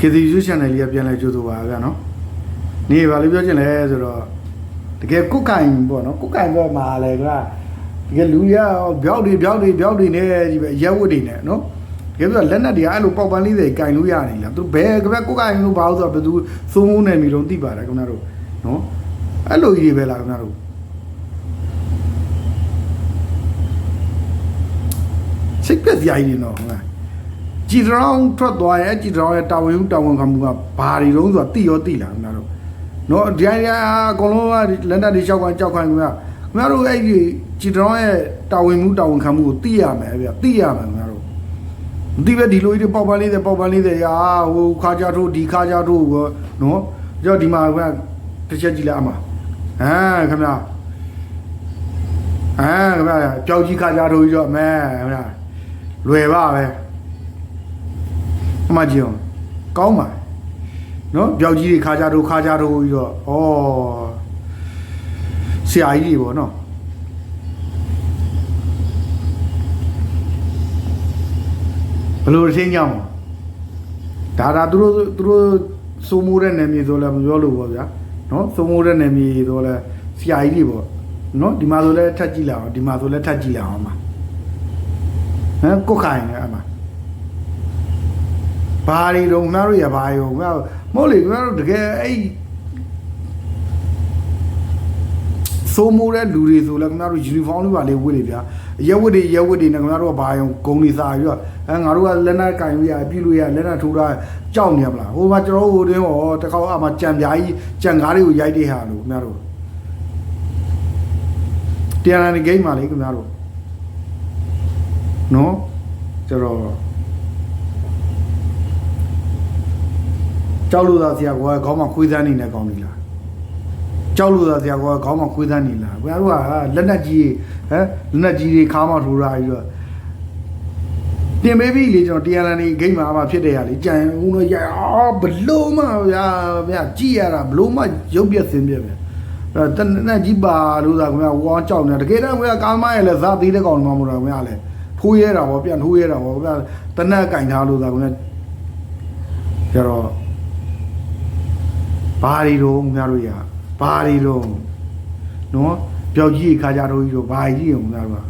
ကေတီယူ channel လေးကပြန်လဲကြိုးဆိုပါဗျာနော်နေပါလို့ပြောချင်လဲဆိုတော့တကယ်ကုတ်ကင်ပေါ့နော်ကုတ်ကင်ဘက်မှာလဲကတကယ်လူရဘျောက်တွေဘျောက်တွေဘျောက်တွေနဲ့ကြီးပဲရဲဝတ်တွေနဲ့နော်တကယ်ဆိုလက်နက်တွေကအဲ့လိုပေါက်ပန်းလေးတွေကင်လို့ရနေလားသူဘယ်ကဘက်ကုတ်ကင်လို့ဘာလို့ဆိုတော့ဘယ်သူသုံးမိုးနေပြီတော့သိပါတယ်ခင်ဗျားတို့နော်အဲ့လိုကြီးပဲလားခင်ဗျားတို့စိတ်ပြက်စရာကြီးနေတော့ဟုတ်လား ကြည်တောင်ထွက်သွားရဲ့ကြည်တောင်ရဲ့တာဝန်ယူတာဝန်ခံမှုကဘာတွေတုံးဆိုတာတိရောတိလားခင်ဗျားတို့နော်ဒီအရာအကုန်လုံးကလက်နက်တွေရှောက်ခံကြောက်ခံခင်ဗျာခင်ဗျားတို့အဲ့ဒီကြည်တောင်ရဲ့တာဝန်မှုတာဝန်ခံမှုကိုသိရမယ်ဗျာသိရမယ်ခင်ဗျားတို့မသိပဲဒီလိုကြီးပေါက်ပန်းလေးတွေပေါက်ပန်းလေးတွေရာဟိုခါကြထိုးဒီခါကြထိုးကောနော်ကြောက်ဒီမှာခင်ဗျာတစ်ချက်ကြည့်လိုက်အမဟမ်ခင်ဗျာဟမ်ခင်ဗျာကြောက်ကြီးခါကြထိုးကြီးတော့မဲခင်ဗျာလွယ်ပါပဲ အမကြီးအောင်ကောင်းပါနော်ပြောက်ကြီးတွေခါကြတော့ခါကြတော့ပြီးတော့ဩဆရာကြီးတွေပေါ့နော်ဘယ်လိုအချင်းကြောင်းဒါဒါသူတို့သူတို့စိုးမိုးတဲ့နယ်မြေဆိုလည်းမပြောလို့ပေါ့ဗျာနော်စိုးမိုးတဲ့နယ်မြေဆိုလည်းဆရာကြီးတွေပေါ့နော်ဒီမှာဆိုလည်းထက်ကြည့်လာအောင်ဒီမှာဆိုလည်းထက်ကြည့်လာအောင်ပါဟမ်ကိုယ်ခိုင်နေအမှာ ဘာတွေတော့ငါတို့ရဘာရောငါမဟုတ်လေငါတို့တကယ်အဲ့စိုးမိုးတဲ့လူတွေဆိုလည်းငါတို့ယူနီဖောင်းလေးပါလေဝတ်လေဗျာရဲဝတ်တွေရဲဝတ်တွေနဲ့ငါတို့ကဘာရောဂုံတွေစာပြီးတော့အဲငါတို့ကလက်နက်ကင်လို့ရပြလို့ရလက်နက်ထိုးတာကြောက်နေရမလားဟိုမှာကျွန်တော်တို့ဟိုတင်းဟောတခေါက်အမှကြံပြားကြီးကြံကားတွေကိုရိုက်တဲ့ဟာလို့ငါတို့တရားနာနေဂိမ်းမှာလေခင်ဗျားတို့နော်ကျွန်တော် ကြောက်လို့သာဆရာကခေါင်းမှာခွေးသန်းနေနဲ့ကောင်းပြီလားကြောက်လို့သာဆရာကခေါင်းမှာခွေးသန်းနေလားဘယ်တော့ကလက်နက်ကြီးဟမ်လက်နက်ကြီးတွေခါမှထိုးတာပြီးတော့တင်ပေးပြီလေကျွန်တော်တရားလန်နေဂိမ်းမှာအမှဖြစ်တယ်ရလေကြံဦးတော့ရအာဘလို့မှဗျာဗျာကြည်ရတာဘလို့မှရုပ်ပြက်စင်းပြက်ပဲအဲတနက်ကြီးပါလို့သာခင်ဗျာဝါကြောက်နေတကယ်တော့ခင်ဗျာကာမရဲ့လဲဇာသေးတဲ့ကောင်မှမဟုတ်တော့ခင်ဗျာလဲထိုးရဲတာဗောပြန်ထိုးရဲတာဗောခင်ဗျာတနက်ကင်ထားလို့သာခင်ဗျာကျတော့ ဘာတွေတော့များတို့ရဘာတွေတော့နော်ပျောက်ကြီးခါကြတော့ကြီးတော့ဘာကြီးရောများတို့က